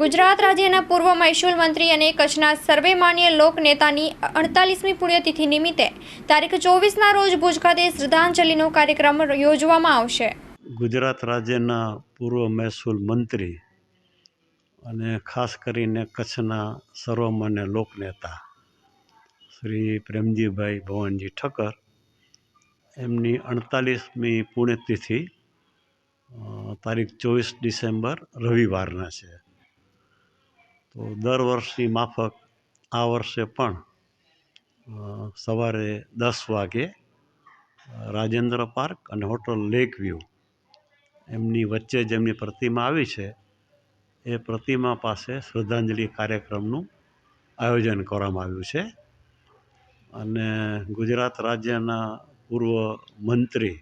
ગુજરાત રાજ્યના પૂર્વ મહેસૂલ મંત્રી અને કચ્છના સર્વેમાન્ય લોક નેતાની અડતાલીસમી પુણ્યતિથિ નિમિત્તે તારીખ ચોવીસના રોજ ભુજ ખાતે શ્રદ્ધાંજલિનો કાર્યક્રમ યોજવામાં આવશે. ગુજરાત રાજ્યના પૂર્વ મહેસૂલ મંત્રી અને ખાસ કરીને કચ્છના સર્વમાન્ય લોકનેતા શ્રી પ્રેમજીભાઈ ભવનજી ઠક્કર, એમની અડતાલીસમી પુણ્યતિથિ તારીખ ચોવીસ ડિસેમ્બર રવિવારના છે. તો દર વર્ષની માફક આ વર્ષે પણ સવારે દસ વાગે રાજેન્દ્ર પાર્ક અને હોટલ લેક વ્યૂ, એમની વચ્ચે જ એમની પ્રતિમા આવી છે. એ પ્રતિમા પાસે શ્રદ્ધાંજલિ કાર્યક્રમનું આયોજન કરવામાં આવ્યું છે. અને ગુજરાત રાજ્યના પૂર્વ મંત્રી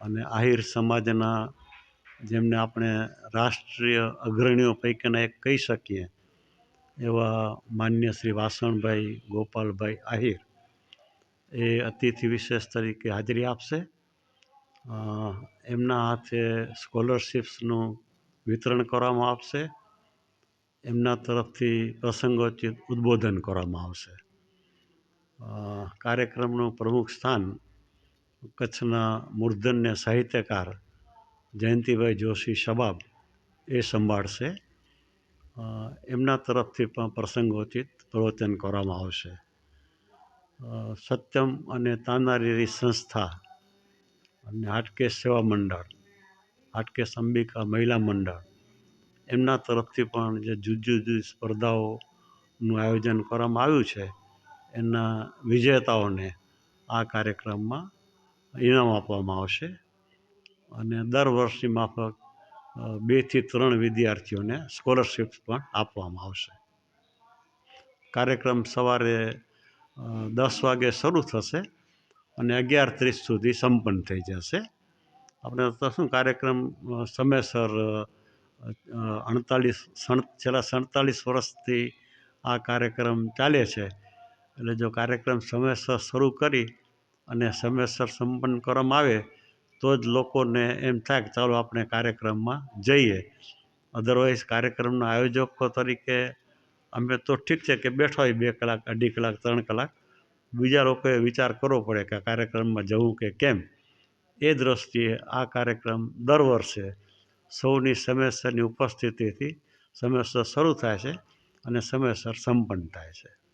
અને આહિર સમાજના જેમને આપણે રાષ્ટ્રીય અગ્રણીઓ પૈકીના એક કહી શકીએ, એવા માન્ય શ્રી વાસણભાઈ ગોપાલભાઈ આહિર. એ અતિથિ વિશેષ તરીકે હાજરી આપશે. એમના હાથે સ્કોલરશિપ્સનું વિતરણ કરવામાં આવશે. એમના તરફથી પ્રસંગોચિત ઉદ્બોધન કરવામાં આવશે. કાર્યક્રમનું પ્રમુખ સ્થાન કચ્છના મૂર્ધન્ય સાહિત્યકાર જયંતિભાઈ જોશી શબાબ એ સંભાળશે. એમના તરફથી પણ પ્રસંગોચિત પ્રવચન કરવામાં આવશે. સત્યમ અને તાનારીરી સંસ્થા અને હાટકેશ સેવા મંડળ, હાટકેશ અંબિકા મહિલા મંડળ, એમના તરફથી પણ જે જુદી જુદી સ્પર્ધાઓનું આયોજન કરવામાં આવ્યું છે, એના વિજેતાઓને આ કાર્યક્રમમાં ઇનામ આપવામાં આવશે. અને દર વર્ષની માફક બેથી ત્રણ વિદ્યાર્થીઓને સ્કોલરશિપ પણ આપવામાં આવશે. કાર્યક્રમ સવારે દસ વાગે શરૂ થશે અને અગિયાર ત્રીસ સુધી સંપન્ન થઈ જશે. આપણે તો શું કાર્યક્રમ સમયસર અડતાલીસ છેલ્લા સડતાલીસ વર્ષથી આ કાર્યક્રમ ચાલે છે. એટલે જો કાર્યક્રમ સમયસર શરૂ કરી અને સમયસર સંપન્ન કરવામાં આવે તો જ લોકોને એમ થાય કે ચાલો આપણે કાર્યક્રમમાં જઈએ. અધરવાઇઝ કાર્યક્રમના આયોજકો તરીકે અમે તો ઠીક છે કે બેઠા હોય બે કલાક, અઢી કલાક, ત્રણ કલાક. બીજા લોકોએ વિચાર કરવો પડે કે આ કાર્યક્રમમાં જવું કે કેમ? એ દૃષ્ટિએ આ કાર્યક્રમ દર વર્ષે સૌની સમયસરની ઉપસ્થિતિથી સમયસર શરૂ થાય છે અને સમયસર સંપન્ન થાય છે.